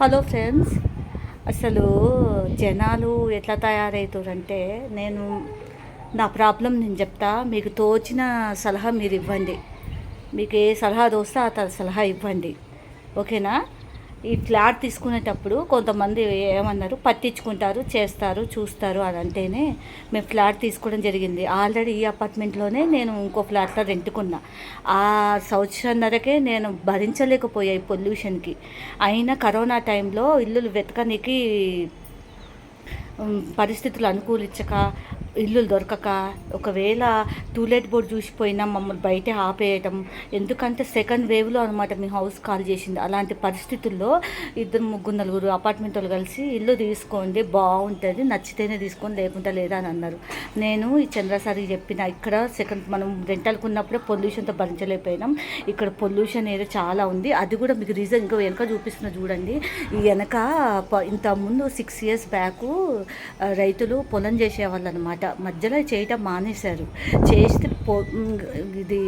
Hello friends అసలు జనాలు ఎట్లా తయారవుతారంటే నేను నా ప్రాబ్లం నేను చెప్తా మీకు తోచిన సలహా మీరు ఇవ్వండి. మీకు ఏ సలహా దోస్తే ఆ సలహా ఇవ్వండి. ఓకేనా? ఈ ఫ్లాట్ తీసుకునేటప్పుడు కొంతమంది ఏమన్నారు? పట్టించుకుంటారు చేస్తారు చూస్తారు అని అంటేనే మేము ఫ్లాట్ తీసుకోవడం జరిగింది. ఆల్రెడీ ఈ అపార్ట్మెంట్లోనే నేను ఇంకో ఫ్లాట్లో రెంట్కున్నా. ఆ సంవత్సరంన్నరకే నేను భరించలేకపోయా ఈ పొల్యూషన్కి. అయినా కరోనా టైంలో ఇల్లులు వెతకనికి పరిస్థితులు అనుకూలించక ఇల్లులు దొరకక ఒకవేళ టూలెట్ బోర్డు చూసిపోయినా మమ్మల్ని బయటే ఆపేయటం. ఎందుకంటే సెకండ్ వేవ్లో అనమాట మీ హౌస్ కాల్ చేసింది. అలాంటి పరిస్థితుల్లో ఇద్దరు ముగ్గురు నలుగురు అపార్ట్మెంట్ వాళ్ళు కలిసి ఇల్లు తీసుకోండి బాగుంటుంది నచ్చితేనే తీసుకొని లేకుంటే లేదా అని అన్నారు. నేను ఈ చంద్రసారి చెప్పిన ఇక్కడ సెకండ్ మనం రెంటల్కి ఉన్నప్పుడే పొల్యూషన్తో భరించలేకపోయినాం. ఇక్కడ పొల్యూషన్ ఏదో చాలా ఉంది. అది కూడా మీకు రీజన్ ఇంకా వెనక చూపిస్తున్నా చూడండి. ఈ వెనక ప- ఇంత ముందు సిక్స్ ఇయర్స్ బ్యాక్ రైతులు పొలం చేసేవాళ్ళు అనమాట మధ్యలో చేయటం మానేశారు. చేస్తే పో ఇది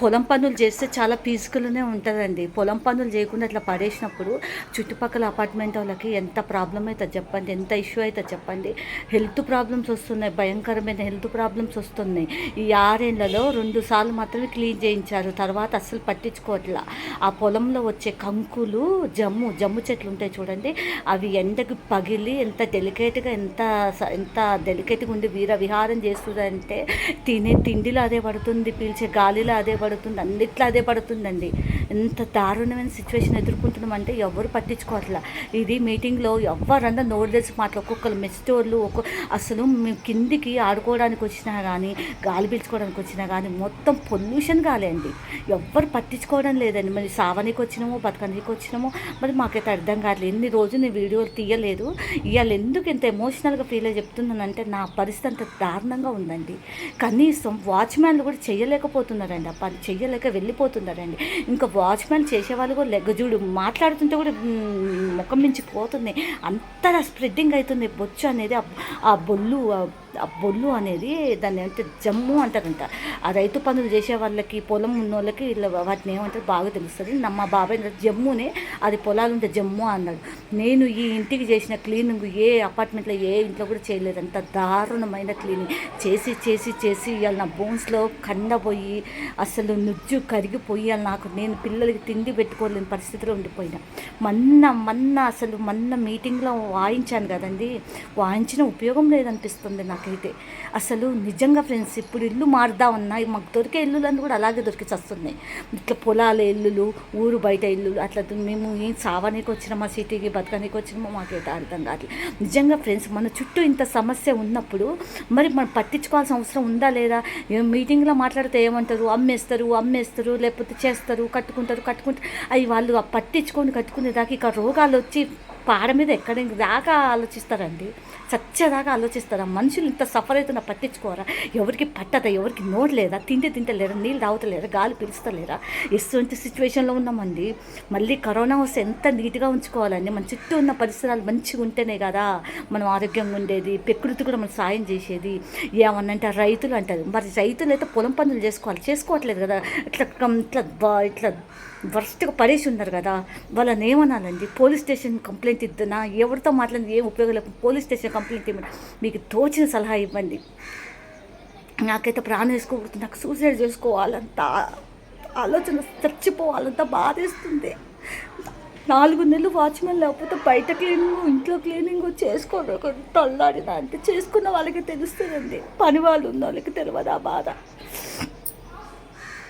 పొలం పనులు చేస్తే చాలా పీస్ఫుల్గానే ఉంటుందండి. పొలం పనులు చేయకుండా అట్లా పడేసినప్పుడు చుట్టుపక్కల అపార్ట్మెంట్ వాళ్ళకి ఎంత ప్రాబ్లం అవుతుంది చెప్పండి ఎంత ఇష్యూ అవుతుంది చెప్పండి. హెల్త్ ప్రాబ్లమ్స్ వస్తున్నాయి భయంకరమైన హెల్త్ ప్రాబ్లమ్స్ వస్తున్నాయి. ఈ ఆరేళ్ళలో రెండు సార్లు మాత్రమే క్లీన్ చేయించారు. తర్వాత అస్సలు పట్టించుకోవట్లా. ఆ పొలంలో వచ్చే కంకులు జమ్ము జమ్ము చెట్లు ఉంటాయి చూడండి అవి ఎండకు పగిలి ఎంత డెలికేట్గా ఎంత ఎంత డెలికేట్గా ఉండి వీర విహారం చేస్తుందంటే తినే తిండిలో అదే పడుతుంది పీల్చే గాలిలో అదే పడుతుంది అన్నిట్లో అదే పడుతుందండి. ఎంత దారుణమైన సిచ్యువేషన్ ఎదుర్కొంటున్నామంటే ఎవరు పట్టించుకోవట్లా. ఇది మీటింగ్లో ఎవరన్నా నోరు తెలిసి మాటలు ఒక్కొక్కరు మెస్టోర్లు ఒక్కొక్క అసలు మేము కిందికి ఆడుకోవడానికి వచ్చినా కానీ గాలి పీల్చుకోవడానికి వచ్చినా కానీ మొత్తం పొల్యూషన్ గాలే అండి. ఎవ్వరు పట్టించుకోవడం లేదండి. మరి సావనికి వచ్చినామో బతకనికి వచ్చినామో మరి మాకైతే అర్థం కావట్లేదు. ఎన్ని రోజులు నేను వీడియోలు తీయలేదు. ఇవాళ ఎందుకు ఇంత ఎమోషనల్గా ఫీల్ అయ్యి చెప్తున్నానంటే నా పరిస్థితి అంత దారుణంగా ఉందండి. కనీసం వాచ్మ్యాన్లు కూడా చేయలేకపోతున్నారండి ఆ పని. చెయ్యలేక వెళ్ళిపోతున్నారండి ఇంకా వాచ్మెన్ చేసేవాళ్ళు కూడా లెగ్గజూడు మాట్లాడుతుంటే కూడా ముఖం నుంచి పోతుంది అంతలా స్ప్రెడ్డింగ్ అవుతుంది బొచ్చు అనేది ఆ- ఆ బొల్లు ఆ- బొల్లు అనేది దాన్ని అంటే జమ్ము అంటారంట. ఆ రైతు పనులు చేసే వాళ్ళకి పొలం ఉన్న వాళ్ళకి ఇలా వాటిని ఏమంటారు బాగా తెలుస్తుంది. మా బాబాయ్ జమ్మునే అది పొలాలు ఉంటే జమ్ము అన్నాడు. నేను ఈ ఇంటికి చేసిన క్లీనింగ్ ఏ అపార్ట్మెంట్లో ఏ ఇంట్లో కూడా చేయలేదు. అంత దారుణమైన క్లీనింగ్. చేసి చేసి చేసి ఇవాళ నా బోన్స్లో కండపోయి అసలు నుజ్జు కరిగిపోయి నాకు నేను పిల్లలకి తిండి పెట్టుకోలేని పరిస్థితిలో ఉండిపోయినా. మొన్న మొన్న అసలు మొన్న మీటింగ్లో వాయించాను కదండి. వాయించిన ఉపయోగం లేదనిపిస్తుంది నాకు. నాకైతే అసలు నిజంగా ఫ్రెండ్స్ ఇప్పుడు ఇల్లు మారుదా ఉన్నాయి. మాకు దొరికే ఇల్లులన్నీ కూడా అలాగే దొరికి వస్తున్నాయి ఇట్లా పొలాల ఇల్లులు ఊరు బయట ఇల్లులు అట్లా మేము ఏం సావనీకి వచ్చినామా సిటీకి బతకనీకి వచ్చినామో మాకైతే అర్థం కావట్లేదు నిజంగా ఫ్రెండ్స్ మన చుట్టూ ఇంత సమస్య ఉన్నప్పుడు మరి మనం పట్టించుకోవాల్సిన అవసరం ఉందా లేదా? మీటింగ్లో మాట్లాడితే ఏమంటారు? అమ్మేస్తారు అమ్మేస్తారు లేకపోతే చేస్తారు కట్టుకుంటారు కట్టుకుంటారు అవి వాళ్ళు పట్టించుకొని కట్టుకునే దాకా ఇక రోగాలు వచ్చి పాడ మీద ఎక్కడ దాకా ఆలోచిస్తారండి. చచ్చేదాకా ఆలోచిస్తారా? మనుషులు ఇంత సఫర్ అవుతున్నా పట్టించుకోరా? ఎవరికి పట్టదా? ఎవరికి నోట్ లేదా? తింటే తింటలేరా? నీళ్ళు తాగుతలేరా? గాలి పీలుస్తలేరా? ఎటువంటి సిచ్యువేషన్లో ఉన్నామండి. మళ్ళీ కరోనా వస్తే ఎంత నీట్గా ఉంచుకోవాలండి. మన చుట్టూ ఉన్న పరిసరాలు మంచిగా ఉంటేనే కదా మనం ఆరోగ్యంగా ఉండేది. ప్రకృతి కూడా మనం సాయం చేసేది. ఏమన్నంటే రైతులు అంటారు. మరి రైతులు అయితే పొలం పనులు చేసుకోవాలి. చేసుకోవట్లేదు కదా. ఇట్లా ఇట్లా ఇట్లా వర్స్ట్గా పడేసి ఉన్నారు కదా. వాళ్ళని ఏమనాలండి? పోలీస్ స్టేషన్ కంప్లైంట్ ఇద్దునా? ఎవరితో మాట్లాడి ఏం ఉపయోగం లేదు పోలీస్ స్టేషన్ కంప్లైంట్ ఇవ్వండి. మీకు తోచిన సలహా ఇవ్వండి. నాకైతే ప్రాణం వేసుకోకూడదు నాకు సూసైడ్ చేసుకోవాలంత ఆలోచన చచ్చిపోవాలంత బాధేస్తుంది. నాలుగు నెలలు వాచ్మెన్ లేకపోతే బయట క్లీనింగ్ ఇంట్లో క్లీనింగ్ చేసుకోరు. తల్లాడిన అంటే చేసుకున్న వాళ్ళకి తెలుస్తుందండి. పని వాళ్ళు ఉన్న వాళ్ళకి తెలియదు ఆ బాధ.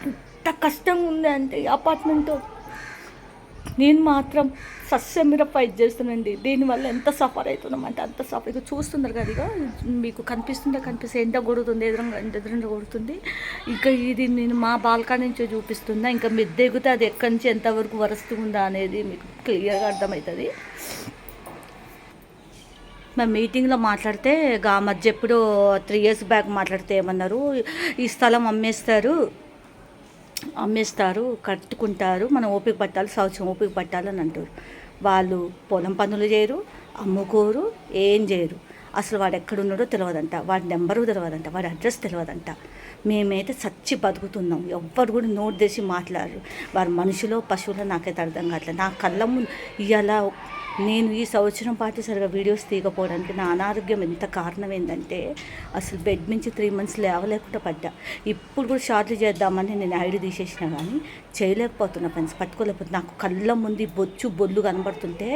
ఎంత కష్టంగా ఉంది అంటే అపార్ట్మెంట్ నేను మాత్రం సస్యం మీద ఫైట్ దీనివల్ల ఎంత సఫర్ అవుతున్నామంటే అంత సఫర్ ఇక చూస్తున్నారు కదా ఇక మీకు కనిపిస్తుందా కనిపిస్తే ఎంత కొడుతుంది ఎదురుగా ఎదురుగా కొడుతుంది? ఇంకా ఇది నేను మా బాల్కనీ నుంచి చూపిస్తుందా? ఇంకా మీరు దిగితే అది ఎక్కడి నుంచి ఎంతవరకు వరుస్తుందా అనేది మీకు క్లియర్గా అర్థమవుతుంది. మేము మీటింగ్లో మాట్లాడితే గా మధ్య ఎప్పుడో త్రీ ఇయర్స్ బ్యాక్ మాట్లాడితే ఏమన్నారు? ఈ స్థలం అమ్మేస్తారు. అమ్మేస్తారు కట్టుకుంటారు. మనం ఓపిక పట్టాలి సంవత్సరం ఓపిక పట్టాలని అంటారు. వాళ్ళు పొలం పనులు చేయరు అమ్ముకోరు ఏం చేయరు. అసలు వాడు ఎక్కడ ఉన్నాడో తెలియదంట వాడి నెంబరు తెలియదంట వాడి అడ్రస్ తెలియదంట మేమైతే చచ్చి బతుకుతున్నాం. ఎవ్వరు కూడా నోట్ చేసి మాట్లాడరు. వారు మనుషులో పశువులో నాకైతే అర్థం కావట్లేదు. నా కళ్ళ ముందు ఇవాళ నేను ఈ సంవత్సరం పాటు సరిగా వీడియోస్ తీయకపోవడానికి నా అనారోగ్యం ఎంత కారణం ఏంటంటే అసలు బెడ్ నుంచి త్రీ మంత్స్ లేవలేకుండా పడ్డా. ఇప్పుడు కూడా షార్ట్లు చేద్దామని నేను ఐడి తీసేసిన కానీ చేయలేకపోతున్నా ఫ్రెండ్స్ పట్టుకోలేకపోతే నాకు కళ్ళ ముందు బొచ్చు బొల్లు కనబడుతుంటే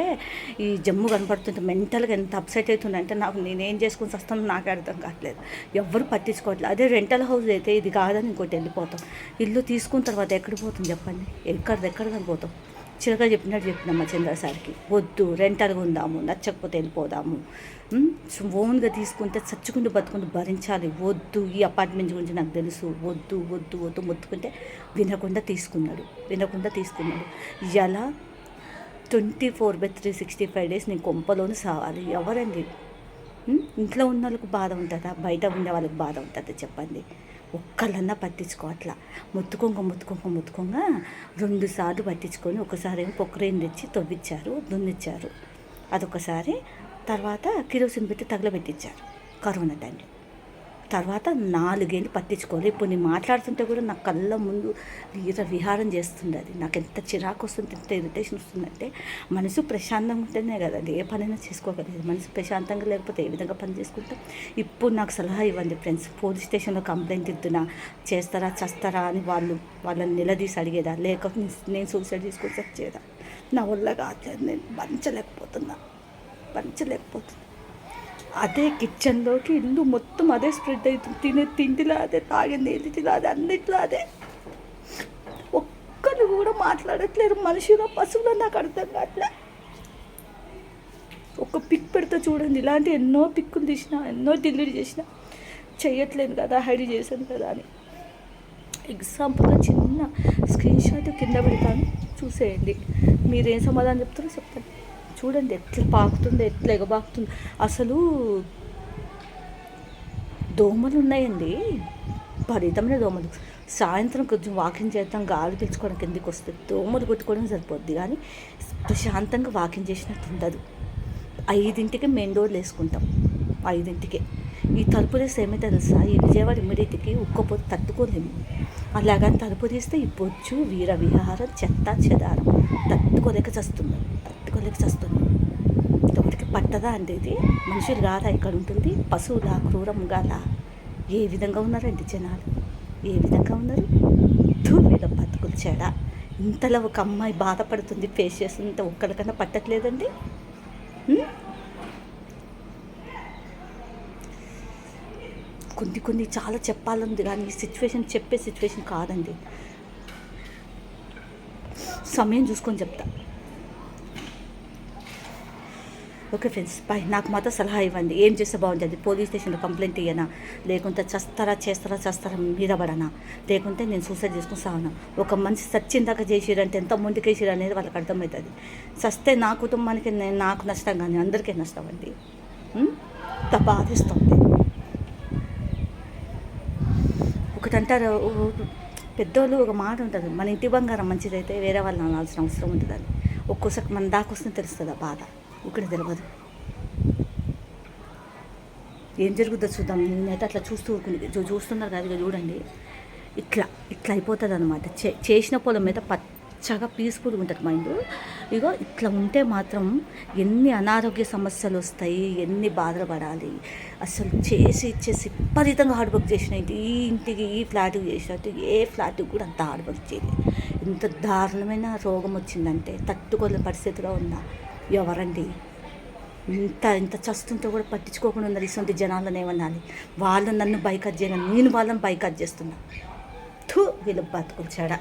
ఈ జమ్ము కనబడుతుంటే మెంటల్గా ఎంత అప్సెట్ అవుతుందంటే నాకు నేనేం చేసుకుని వస్తానో నాకు అర్థం కావట్లేదు. ఎవ్వరు పట్టించుకోవట్లేదు అదే రెంటల్ హౌస్ అయితే ఇది కాదని ఇంకోటి వెళ్ళిపోతాం. ఇల్లు తీసుకున్న తర్వాత ఎక్కడ పోతుంది చెప్పండి? ఎక్కడిది ఎక్కడ కనిపోతాం చిలక చెప్పినట్టు చెప్పిన చంద్రసారికి చంద్ర సార్కి. వద్దు రెంటల్గా ఉందాము నచ్చకపోతే వెళ్ళిపోదాము. ఓన్గా తీసుకుంటే చచ్చుకుంటూ బతుకుంటూ భరించాలి. వద్దు ఈ అపార్ట్మెంట్ గురించి నాకు తెలుసు. వద్దు వద్దు వద్దు మొత్తుకుంటే వినకుండా తీసుకున్నాడు. వినకుండా తీసుకున్నాడు. ఎలా? Twenty four by three sixty five days నేను కొంపలోనే సావాలి. ఎవరండి? ఇంట్లో ఉన్న వాళ్ళకు బాధ ఉంటుందా? బయట ఉండే వాళ్ళకి బాధ ఉంటుందా చెప్పండి. ఒక్కళ్ళన్నా పట్టించుకోవట్లా ముత్తుకొంగ ముత్తుకొంగ ముత్తుకొంగ రెండు సార్లు పట్టించుకొని ఒకసారి ఏమో పొక్కరేం తెచ్చి తవ్విచ్చారు దున్నిచ్చారు. అదొకసారి తర్వాత కిరోసిన్ పెట్టి తగలబెట్టించారు కరోనా టైంలో తర్వాత నాలుగేళ్ళు పట్టించుకోవాలి ఇప్పుడు నేను మాట్లాడుతుంటే కూడా నా కళ్ళ ముందు వీర విహారం చేస్తుంది అది. నాకు ఎంత చిరాకు వస్తుంది ఎంత ఇరిటేషన్ వస్తుందంటే మనసు ప్రశాంతంగా ఉంటేనే కదండి ఏ పనైనా చేసుకోగలేదు మనసు ప్రశాంతంగా లేకపోతే ఏ విధంగా పని చేసుకుంటాం? ఇప్పుడు నాకు సలహా ఇవ్వండి ఫ్రెండ్స్. పోలీస్ స్టేషన్లో కంప్లైంట్ ఇద్దునా? చేస్తారా చేస్తారా అని వాళ్ళు వాళ్ళని నిలదీసి అడిగేదా? లేకపోతే నేను సూసైడ్ చేసుకొని చచ్చేదా? నా వల్ల కావట్లేదు నేను భరించలేకపోతున్నా భరించలేకపోతున్నా అదే కిచెన్లోకి ఇల్లు మొత్తం అదే స్ప్రెడ్ అవుతుంది తినే తిండిలో అదే తాగే నీళ్ళలో అదే అన్నిట్లో అదే. ఒక్కరు కూడా మాట్లాడట్లేరు. మనుషులు పశువులు నాకు అర్థం కావట్లే ఒక పిక్ పెడితే చూడండి. ఇలాంటి ఎన్నో పిక్కులు తీసిన ఎన్నో డిలీట్ చేసిన చేయట్లేదు కదా హైడ్ చేశాను కదా అని. ఎగ్జాంపుల్గా చిన్న స్క్రీన్ షాట్ కింద పెడతాను. చూసేయండి. మీరేం సమాధానం చెప్తారో చెప్తాను. చూడండి ఎట్లా పాకుతుంది ఎట్లా ఎగబాకుతుంది. అసలు దోమలు ఉన్నాయండి. విపరీతమైన దోమలు. సాయంత్రం కొంచెం వాకింగ్ చేద్దాం గాలి పీల్చుకోవడం కిందికి వస్తుంది దోమలు కొట్టుకోవడం సరిపోద్ది కానీ ప్రశాంతంగా వాకింగ్ చేసినట్టు ఉండదు. ఐదింటికి మెయిన్ డోర్లు వేసుకుంటాం. ఐదింటికి. ఈ తలుపు తీస్తే ఏమైతే తెలుసా? ఈ విజయవాడ ఇమ్మీడియట్కి ఉక్కపోతే తట్టుకోలేము. అలాగని తలుపు తీస్తే ఈ బొచ్చు వీర విహారం చెత్త చెదారం. తట్టుకోలేక చస్తుంది తట్టుకోలేక చస్తుంది ఎవరికి పట్టదా అండి ఇది? మనుషులు కాదా ఇక్కడ ఉంటుంది? పశువులా క్రూర మృగాలా ఏ విధంగా ఉన్నారండి జనాలు? ఏ విధంగా ఉన్నారు? ధూ బతుకులు చెడ. ఇంతలో ఒక అమ్మాయి బాధపడుతుంది ఫేస్ చేస్తుంది. ఒక్కరికన్నా పట్టట్లేదండి? కొన్ని కొన్ని చాలా చెప్పాలంది కానీ ఈ సిచ్యువేషన్ చెప్పే సిచ్యువేషన్ కాదండి. సమయం చూసుకొని చెప్తా. Okay friends bye. నాకు మాత్రం సలహా ఇవ్వండి. ఏం చేస్తే బాగుంటుంది? పోలీస్ స్టేషన్లో కంప్లైంట్ ఇయ్యనా? లేకుంటే చస్తారా చేస్తారా చేస్తారా మీద పడనా? లేకుంటే నేను సూసైడ్ చేసుకుని సావనా ఒక మనిషి సచ్చిందాక చేసిరంటే ఎంత ముందుకేసిరు అనేది వాళ్ళకి అర్థమవుతుంది. చస్తే నా కుటుంబానికి నేను నాకు నష్టం కానీ అందరికీ నష్టం అండి. ఇంత బాధిస్తుంది. ఒకటంటారు పెద్దోళ్ళు ఒక మాట ఉంటుంది మన ఇంటి బంగారం మంచిదైతే వేరే వాళ్ళని అనాల్సిన అవసరం ఉంటుందని ఒక్కోసారి మన దాకా తెలుస్తుంది ఆ బాధ ఇక్కడ తెలియదు ఏం జరుగుతుందో చూద్దాం. నేనైతే అట్లా చూస్తూ ఊరుకుని చూ- చూస్తున్నారు కదా చూడండి. ఇట్లా ఇట్లా అయిపోతుంది అనమాట చేసిన పొలం మీద చాలా పీస్ఫుల్గా ఉంటుంది మైండ్ ఇగో ఇట్లా ఉంటే మాత్రం ఎన్ని అనారోగ్య సమస్యలు వస్తాయి ఎన్ని బాధలు పడాలి. అసలు చేసి ఇచ్చేసి విపరీతంగా హార్డ్ వర్క్ చేసిన ఈ ఇంటికి ఈ ఫ్లాట్కి చేసినట్టు ఏ ఫ్లాట్కి కూడా అంత హార్డ్ వర్క్ చేయలేదు ఇంత దారుణమైన రోగం వచ్చిందంటే తట్టుకోలేని పరిస్థితిలో ఉన్న ఎవరండి? ఇంత ఇంత చస్తుంటే కూడా పట్టించుకోకుండా ఉన్నారు ఇటువంటి జనాలను ఏమనాలి? వాళ్ళు నన్ను బైకట్ చేయను నేను వాళ్ళని బైకట్ చేస్తున్నా. థూ వీళ్ళు బతుకులు చెడ.